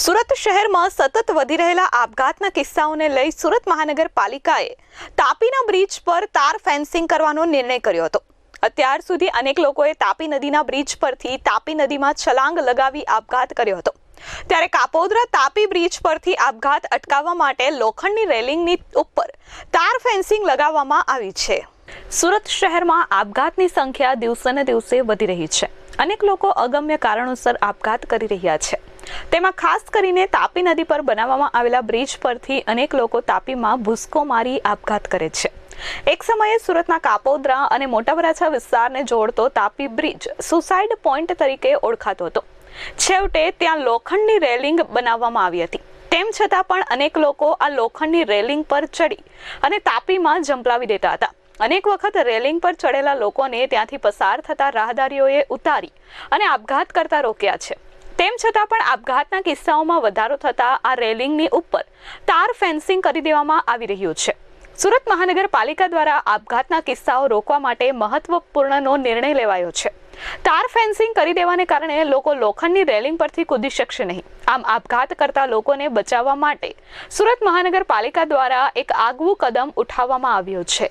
સુરત શહેરમાં સતત વધી રહેલા આપઘાતના કિસ્સાઓને લઈ સુરત મહાનગરપાલિકાએ તાપીના બ્રિજ પર તાર ફેન્સિંગ કરવાનો નિર્ણય કર્યો હતો. અત્યાર સુધી અનેક લોકોએ તાપી નદીના બ્રિજ પરથી તાપી નદીમાં છલાંગ લગાવી આપઘાત કર્યો હતો. ત્યારે કાપોદરા તાપી બ્રિજ પરથી આપઘાત અટકાવવા માટે લોખંડની રેલિંગની ઉપર તાર ફેન્સિંગ લગાવવામાં આવી છે. સુરત શહેરમાં આપઘાતની સંખ્યા દિવસે ને દિવસે વધી રહી છે. અનેક લોકો અગમ્ય કારણોસર આપઘાત કરી રહ્યા છે. તેમાં ખાસ કરીને તાપી નદી પર બનાવવામાં આવેલા બ્રિજ પરથી અનેક લોકો તાપીમાં ભૂસકો મારી આપઘાત કરે છે. એક સમયે સુરતના કાપોદ્રા અને મોટા વરાછા વિસ્તારને જોડતો તાપી બ્રિજ સુસાઇડ પોઈન્ટ તરીકે ઓળખાતો હતો. છેવટે ત્યાં લોખંડની રેલિંગ બનાવવામાં આવી હતી. તેમ છતાં પણ અનેક લોકો આ લોખંડની રેલિંગ પર ચડી અને તાપીમાં જંપલાવી દેતા હતા. અનેક વખત રેલિંગ પર ચડેલા લોકોને ત્યાંથી પસાર થતા રાહદારીઓએ ઉતારી અને આપઘાત કરતા રોક્યા છે. તેમ છતાં પણ આપઘાતના કિસ્સાઓમાં વધારો થતા આ રેલિંગની ઉપર તાર ફેન્સિંગ કરી દેવામાં આવી રહ્યું છે. સુરત મહાનગરપાલિકા દ્વારા આપઘાતના કિસ્સાઓ રોકવા માટે મહત્વપૂર્ણનો નિર્ણય લેવાયો છે. તાર ફેન્સિંગ કરી દેવાને કારણે લોકો લોખંડની રેલિંગ પરથી કૂદી શકશે નહીં. આમ આપઘાત કરતા લોકોને બચાવવા માટે સુરત મહાનગરપાલિકા દ્વારા એક આગવું કદમ ઉઠાવવામાં આવ્યું છે.